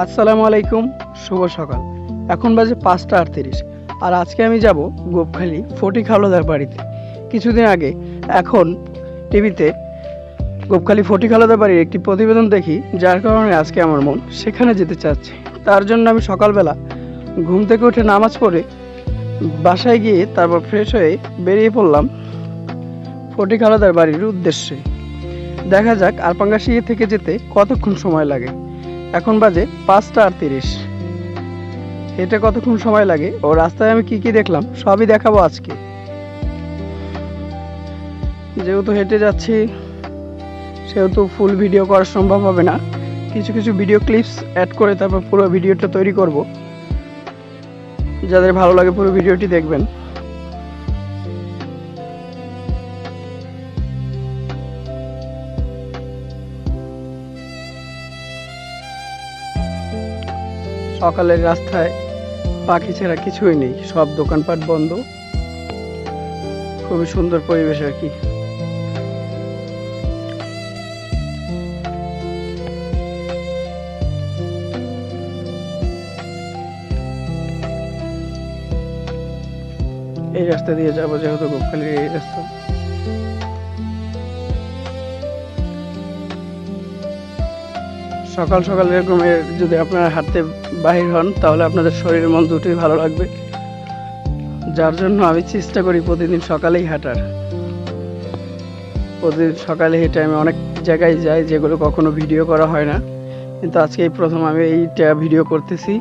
আসসালামু আলাইকুম, শুভ সকাল। এখন বাজে পাঁচটা আটত্রিশ, আর আজকে আমি যাব গোপখালি ফটিক হাওলাদার বাড়িতে। কিছুদিন আগে এখন টিভিতে গোপখালি ফটিক হাওলাদার বাড়ির একটি প্রতিবেদন দেখি, যার কারণে আজকে আমার মন সেখানে যেতে চাচ্ছে। তার জন্য আমি সকালবেলা ঘুম থেকে উঠে নামাজ পড়ে বাসায় গিয়ে তারপর ফ্রেশ হয়ে বেরিয়ে পড়লাম ফটিক হাওলাদার বাড়ির উদ্দেশ্যে। দেখা যাক আরপাঙ্গাশিয়ে থেকে যেতে কতক্ষণ সময় লাগে। এখন বাজে পাঁচটা আর আটত্রিশ। হেঁটে কতক্ষণ সময় লাগে ও রাস্তায় আমি কি কি দেখলাম, সবই দেখাবো আজকে। যেহেতু হেঁটে যাচ্ছি, সেহেতু ফুল ভিডিও করা সম্ভব হবে না। কিছু কিছু ভিডিও ক্লিপস অ্যাড করে তারপর পুরো ভিডিওটা তৈরি করব। যাদের ভালো লাগে পুরো ভিডিওটি দেখবেন। সকালের রাস্তায় পাখি ছাড়া কিছুই নেই, সব দোকানপাট বন্ধ। খুবই সুন্দর পরিবেশ আর কি। এই রাস্তা দিয়ে যাব যেহেতু গোপখালির এই রাস্তা। সকাল সকাল এরকমের যদি আপনারা হাঁটতে বাহির হন, তাহলে আপনাদের শরীর মন দুটোই ভালো লাগবে। যার জন্য আমি চেষ্টা করি প্রতিদিন সকালেই হাঁটার। প্রতিদিন সকালে হেঁটে আমি অনেক জায়গায় যাই যেগুলো কখনো ভিডিও করা হয় না। কিন্তু আজকে প্রথম আমি এইটা ভিডিও করতেছি।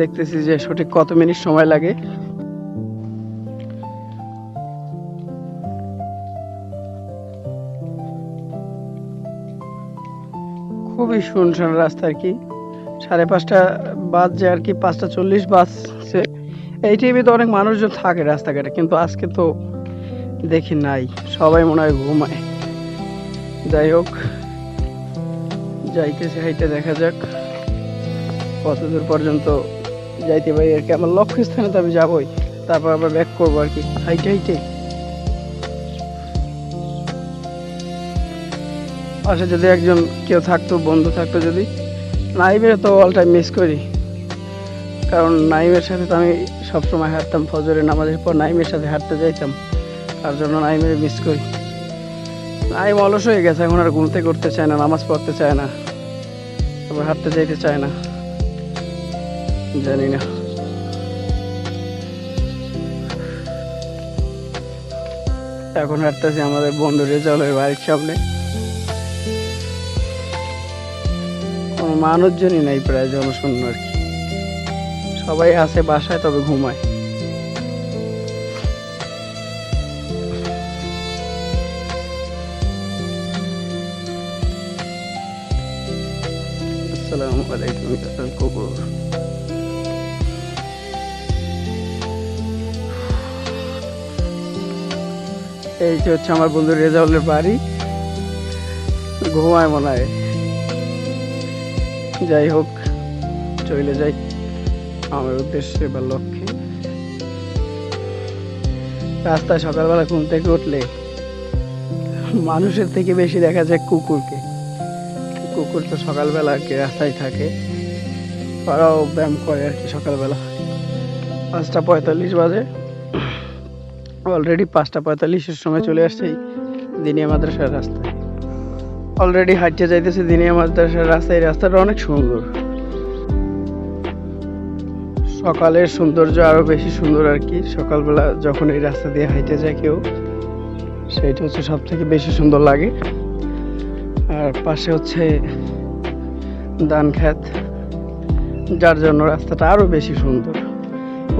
দেখতেছি যে সঠিক কত মিনিট সময় লাগে। খুবই শুনশান রাস্তা আর কি। সাড়ে পাঁচটা বাজছে আর কি, পাঁচটা চল্লিশ বাজছে। এই টিভিতে অনেক মানুষজন থাকে রাস্তাঘাটে, কিন্তু আজকে তো দেখি নাই, সবাই মনে হয় ঘুমায়। যাই হোক, যাইতেছে হাইতে দেখা যাক, কত দূর পর্যন্ত যাইতে পারি আর কি। আমার লক্ষ্যস্থানে তো আমি যাবই, তারপর আবার ব্যাক করব আর কি। হাইটে হাইটে। পাশে যদি একজন কেউ থাকতো, বন্ধু থাকতো যদি নাইমের তো অল টাইম মিস করি। কারণ নাইমের সাথে তো আমি সবসময় হাঁটতাম, ফজরের নামাজের পর নাইমের সাথে হাঁটতে যাইতাম। তার জন্য নাইমের মিস করি। নাইম অলস হয়ে গেছে, এখন আর ঘুমতে করতে চায় না, নামাজ পড়তে চায় না। তারপর হাঁটতে যাইতে চায় না। জানি না। এখন হাঁটতেছি আমাদের বন্ধু রেজাউলের বাড়ির সামনে। মানুষজনই নাই প্রায় জনশূন্য আর কি। সবাই আছে বাসায়, তবে ঘুমায়। আসসালামু আলাইকুম এই হচ্ছে আমার বন্ধু রেজাউলের বাড়ি। ঘুমায় মনে হয়। যাই হোক, চলে যাই। আমার উদ্দেশ্যে বা লক্ষ্যে। রাস্তায় সকালবেলা ঘুম থেকে উঠলে মানুষের থেকে বেশি দেখা যায় কুকুরকে। কুকুর তো সকালবেলা আর কি রাস্তায় থাকে। ওরাও ব্যায়াম করে আর কি সকালবেলা। পাঁচটা পঁয়তাল্লিশ বাজে। অলরেডি পাঁচটা পঁয়তাল্লিশের সময় চলে আসছে দিনিয়া মাদ্রাসার রাস্তায়। অলরেডি হাঁটতে যাইতেছে দিনিয়া মাদ্রাসার রাস্তা এই রাস্তাটা অনেক সুন্দর। সকালের সৌন্দর্য আরও বেশি সুন্দর আর কি। সকালবেলা যখন এই রাস্তা দিয়ে হাইটে যায় কেউ, সেইটা হচ্ছে সব থেকে বেশি সুন্দর লাগে। আর পাশে হচ্ছে ধান খেত যার জন্য রাস্তাটা আরও বেশি সুন্দর।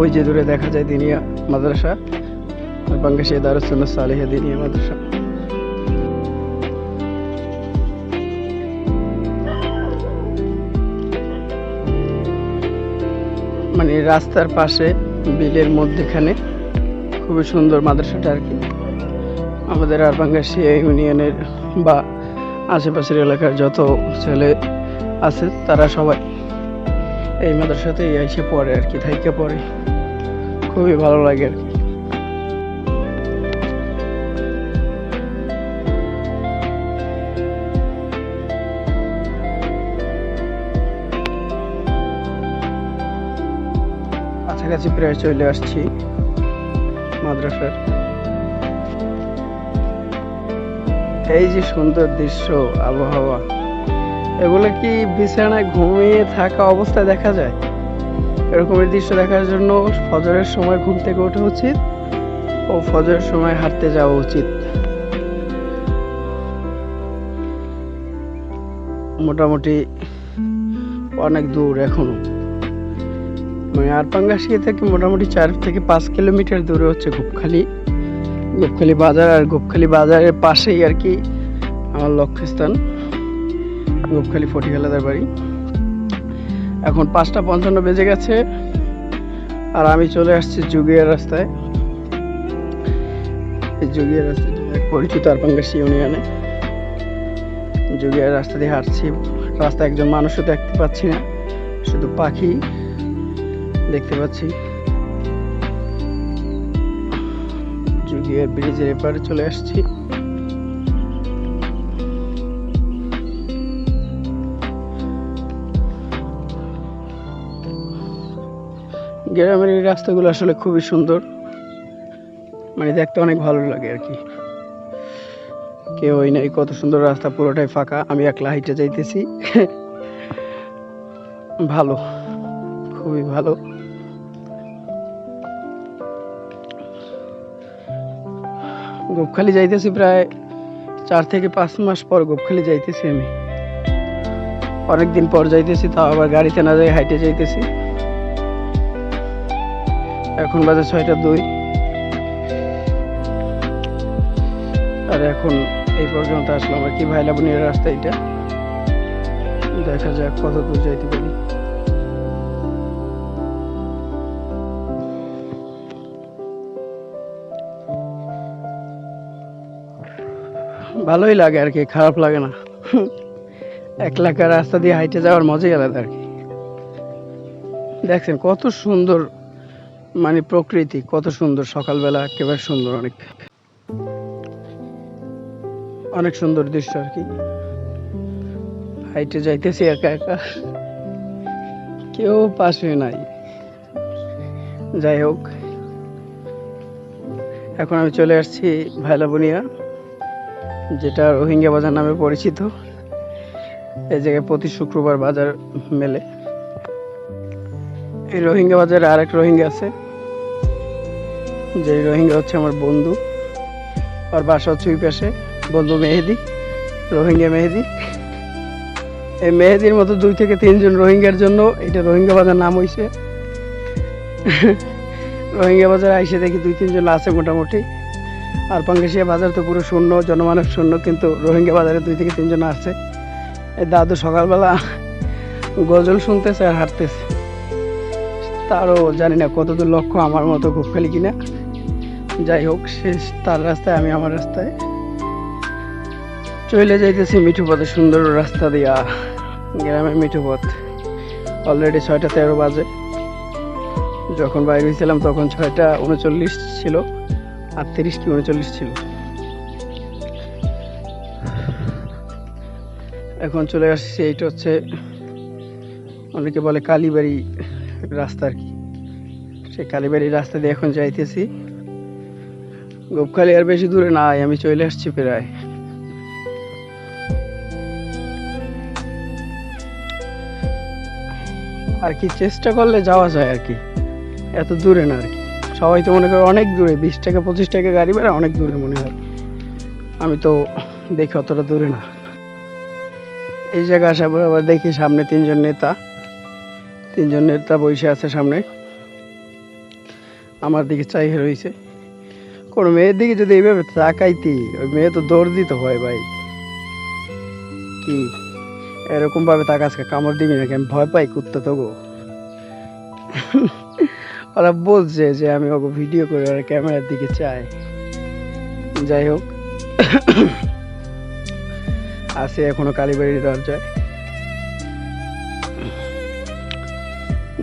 ওই যে দূরে দেখা যায় দিনিয়া মাদ্রাসা বাংলাদেশে দারুসুন্নাহ সালেহা দিনিয়া মাদ্রাসা। মানে রাস্তার পাশে বিলের মধ্যেখানে খুবই সুন্দর মাদ্রাসাটা আর কি। আমাদের আর বাংলাদেশিয়া ইউনিয়নের বা আশেপাশের এলাকার যত ছেলে আছে, তারা সবাই এই মাদ্রাসাতেই এসে পড়ে আর কি, থাইকে পড়ে। খুবই ভালো লাগে আর কি। কাছাকাছি প্রায় চলে আসছি মাদ্রাসার। এই যে সুন্দর দৃশ্য, আবহাওয়া, এগুলো কি বিছানায় ঘুমিয়ে থাকা অবস্থায় দেখা যায়? এরকমের দৃশ্য দেখার জন্য ফজরের সময় ঘুম থেকে ওঠা উচিত ও ফজরের সময় হাঁটতে যাওয়া উচিত। মোটামুটি অনেক দূর এখনও। আরপাঙ্গাশিয়া থেকে মোটামুটি চার থেকে পাঁচ কিলোমিটার দূরে হচ্ছে গোপখালি। গোপখালি বাজার আর গোপখালি বাজারের পাশেই আর কি আমার লক্ষ্যস্থান, গোপখালি ফটিকালাদার বাড়ি। এখন পাঁচটা পঞ্চান্ন বেজে গেছে আর আমি চলে আসছি যুগিয়ার রাস্তায়। এই যুগিয়ার রাস্তা পরিচিত আরপাঙ্গাশি ইউনিয়নে। যুগিয়ার রাস্তা দিয়ে হাঁটছি, রাস্তায় একজন মানুষও দেখতে পাচ্ছি না, শুধু পাখি। দেখতে পাচ্ছি। যুগিয়ার ব্রিজের এপারে চলে আসছি। গ্রামের এই রাস্তাগুলো আসলে খুবই সুন্দর। মানে দেখতে অনেক ভালো লাগে আর কি। কেউ ওই নাই, কত সুন্দর রাস্তা পুরোটাই ফাঁকা। আমি একলা হাইটে যাইতেছি। ভালো, খুবই ভালো। গোপখালি যাইতেছি প্রায় চার থেকে পাঁচ মাস পর গোপখালি যাইতেছি আমি। অনেকদিন পর যাইতেছি, তাও আবার গাড়িতে না যাই হাইটে যাইতেছি। এখন বাজে ছয়টা দুই। আর এখন এই পর্যন্ত আসলাম আর কি ভাইলাবনির রাস্তা এটা। দেখা যাক কত দূর যাইতে পারি। ভালোই লাগে আর কি, খারাপ লাগে না। এক লাখের রাস্তা দিয়ে হাইটে যাওয়ার মজাই আলাদা আর কি। দেখছেন কত সুন্দর মানে প্রকৃতি, কত সুন্দর, সকালবেলা একেবারে সুন্দর অনেক। অনেক সুন্দর দৃশ্য আর কি। হাইটে যাইতেছি একা একা। কেউ পাশে নাই। যাই হোক, এখন আমি চলে আসছি ভাইলাবনিয়া। যেটা রোহিঙ্গা বাজার নামে পরিচিত। এই জায়গায় প্রতি শুক্রবার বাজার মেলে। এই রোহিঙ্গা বাজারে আরেক রোহিঙ্গা আছে। যে রোহিঙ্গা হচ্ছে আমার বন্ধু। আর বাসা হচ্ছে ওই পাশে, বন্ধু মেহেদি, রোহিঙ্গা মেহেদি। এই মেহেদির মতো দুই থেকে তিনজন রোহিঙ্গার জন্য এটা রোহিঙ্গা বাজার নাম হয়েছে রোহিঙ্গা বাজার আইসে দেখি দুই তিনজন আছে মোটামুটি। আর পাঙ্গেশিয়া বাজার তো পুরো শূন্য, জনমানব শূন্য, কিন্তু রোহিঙ্গা বাজারে দুই থেকে তিনজন আসছে। এই দাদু সকালবেলা গজল শুনতেছে আর হাঁটতেছে। তারও জানি না কতদূর লক্ষ্য আমার মতো খুব ফেলি কিনা। যাই হোক শেষ তার রাস্তায়, আমি আমার রাস্তায়। চলে যাইতেছি মিঠু পথে সুন্দর রাস্তা দিয়া, গ্রামের মিঠু পথ অলরেডি ছয়টা তেরো বাজে। যখন বাইরে হয়েছিলাম তখন ছয়টা উনচল্লিশ ছিল। আর তিরিশ কি উনচল্লিশ ছিল। এখন চলে আসছি, এইটা হচ্ছে অনেকে বলে কালীবাড়ি রাস্তা আর কি। সেই কালীবাড়ি রাস্তা দিয়ে এখন যাইতেছি। গোপখালি আর বেশি দূরে নাই, আমি চলে আসছি প্রায়। আর কি চেষ্টা করলে যাওয়া যায় আর কি, এত দূরে না আর কি। সবাই তো মনে করে অনেক দূরে, বিশ টাকা, পঁচিশ টাকা গাড়ি ভাড়া অনেক দূরে মনে হয়। আমি তো দেখি অতটা দূরে না। এই জায়গায় আসার পর আবার দেখি সামনে তিনজন নেতা তিনজন নেতা বসে আছে সামনে। আমার দিকে চাই রয়েছে কোনো মেয়ের দিকে যদি এইভাবে তাকাইতি, ওই মেয়ে তো দৌড় দিতে হয় ভাই। কি? এরকমভাবে তাকাসকে কামড় দিবি নাকি? আমি ভয় পাই কুত্তা তো গো। ওরা বলছে যে আমি ওকে ভিডিও করে ওরা ক্যামেরার দিকে চাই। যাই হোক। আছে এখনও কালীবাড়ির দরজায়।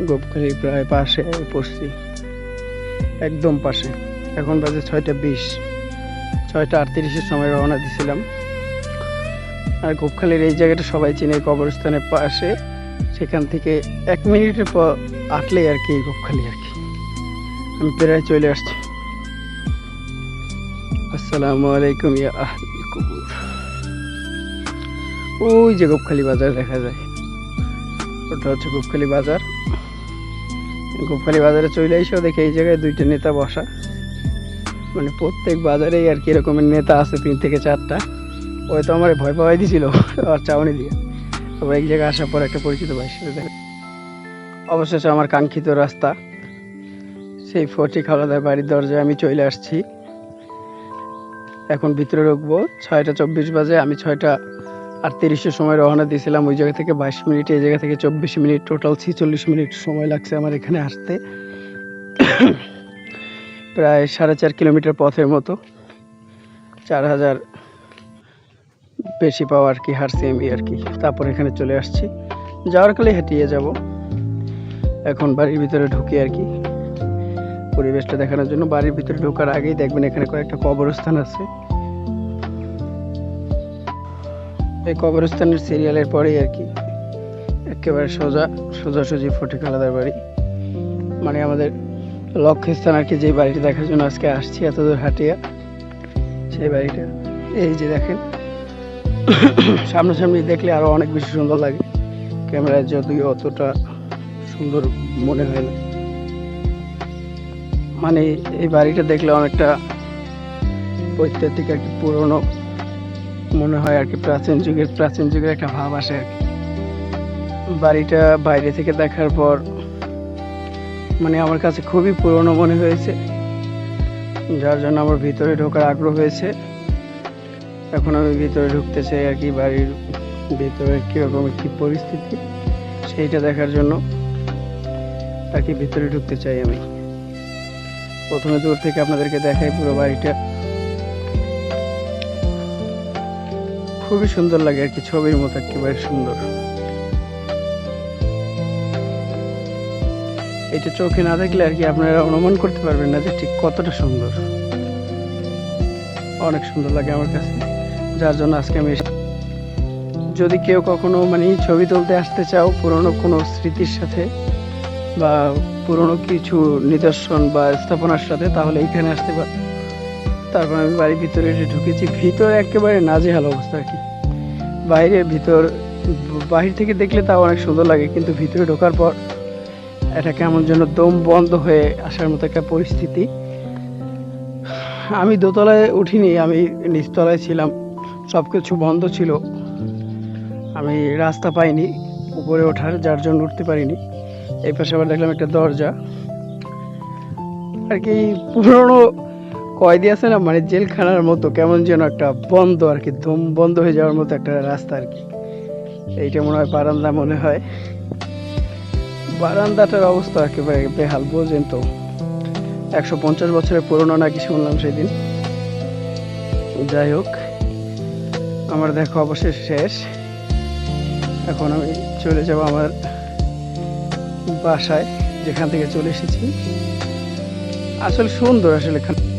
গোপখালি প্রায় পাশে পড়ছি। একদম পাশে। এখন বাজে ছয়টা বিশ। ছয়টা আটত্রিশের সময় রওনা দিছিলাম। আর গোপখালির এই জায়গাটা সবাই চিনে কবরস্থানের পাশে। সেখান থেকে এক মিনিটের পর আটলেই আর কি গোপখালি আর আমি প্রায় চলে আসছি। আসসালামু আলাইকুম ইয়া ওই যে গোপখালি বাজার দেখা যায়। ওটা হচ্ছে গোপখালি বাজার। গোপখালি বাজারে চলে এসেও দেখি এই জায়গায় দুইটা নেতা বসা। মানে প্রত্যেক বাজারেই আর কি এরকমের নেতা আছে তিন থেকে চারটা। ওই তো আমার ভয় পাওয়াই দিছিল আর চাউনি দিয়ে। তবে এক জায়গায় আসার পর একটা পরিচিত ভাইয়ের সাথে অবশেষে আমার কাঙ্ক্ষিত রাস্তা সেই ফটি খাওয়াদার বাড়ির দরজায় আমি চলে আসছি। এখন ভিতরে ঢুকবো। ছয়টা চব্বিশ বাজে, আমি ছয়টা আটত্রিশের সময় রওনা দিয়েছিলাম। ওই জায়গা থেকে বাইশ মিনিট, এই জায়গা থেকে চব্বিশ মিনিট, টোটাল ছিচল্লিশ মিনিট সময় লাগছে আমার এখানে আসতে। প্রায় সাড়ে চার কিলোমিটার পথের মতো। চার হাজার বেশি পাওয়া আর কি হারছি আমি আর কি। তারপর এখানে চলে আসছি। যাওয়ার কালে হেঁটিয়ে যাব। এখন বাড়ির ভিতরে ঢুকি আর কি। পরিবেশটা দেখানোর জন্য বাড়ির ভিতরে ঢোকার আগেই দেখবেন এখানে কয়েকটা কবরস্থান আছে। এই কবরস্থানের সিরিয়ালের পরেই আর কি। একেবারে সোজা, সোজাসুজি ফটিক আলাদার বাড়ি। মানে আমাদের লক্ষ্যস্থান আর কি যে বাড়িটা দেখার জন্য আজকে আসছি এত দূর হাটিয়া। সেই বাড়িটা। এই যে দেখেন। সামনাসামনি দেখলে আরও অনেক বেশি সুন্দর লাগে। ক্যামেরায় যদিও অতটা সুন্দর মনে হয় না। মানে এই বাড়িটা দেখলে অনেকটা ঐতিহাসিক আর কি, পুরনো মনে হয় আর কি, প্রাচীন যুগের প্রাচীন যুগের একটা ভাব আসে আর কি। বাড়িটা বাইরে থেকে দেখার পর মানে আমার কাছে খুবই পুরনো মনে হয়েছে, যার জন্য আমার ভিতরে ঢোকার আগ্রহ হয়েছে। এখন আমি ভিতরে ঢুকতে চাই আর কি, বাড়ির ভিতরে কীরকম কি পরিস্থিতি, সেইটা দেখার জন্য আর কি ভিতরে ঢুকতে চাই আমি। প্রথমে দূর থেকে আপনাদেরকে দেখাই পুরো বাড়িটা। খুবই সুন্দর লাগে আর কি, ছবির মতো একেবারে সুন্দর। এটা চোখে না দেখলে আর কি আপনারা অনুমান করতে পারবেন না যে ঠিক কতটা সুন্দর। অনেক সুন্দর লাগে আমার কাছে। যার জন্য আজকে আমি যদি কেউ কখনো মানে ছবি তুলতে আসতে চাও পুরনো কোনো স্মৃতির সাথে বা পুরনো কিছু নিদর্শন বা স্থাপনার সাথে তাহলে এইখানে আসতে পার তারপর আমি বাড়ির ভিতরে এসে ঢুকেছি। ভিতরে একেবারে নাজেহাল অবস্থা আর কি। বাইরে ভিতর, বাহির থেকে দেখলে তাও অনেক সুন্দর লাগে, কিন্তু ভিতরে ঢোকার পর এটা কেমন যেন দম বন্ধ হয়ে আসার মতো একটা পরিস্থিতি। আমি দোতলায় উঠিনি, আমি নিচতলায় ছিলাম সব কিছু বন্ধ ছিল। আমি রাস্তা পাইনি, উপরে ওঠার, যার জন্য উঠতে পারিনি। এই পাশে আবার দেখলাম একটা দরজা। আর কি পুরনো কয়েদি আছে না মানে জেলখানার মতো, কেমন যেন একটা বন্ধ আর কি, ধুম বন্ধ হয়ে যাওয়ার মতো একটা রাস্তা আর কি। এইটা মনে হয় বারান্দা মনে হয়। বারান্দাটার অবস্থা একেবারে বেহাল বোঝেন তো। একশো পঞ্চাশ বছরের পুরনো নাকি শুনলাম সেদিন। যাই হোক, আমার দেখা অবশেষ শেষ। এখন আমি চলে যাব আমার বাসায় যেখান থেকে চলে এসেছি। আসলে সুন্দর আসলে এখানে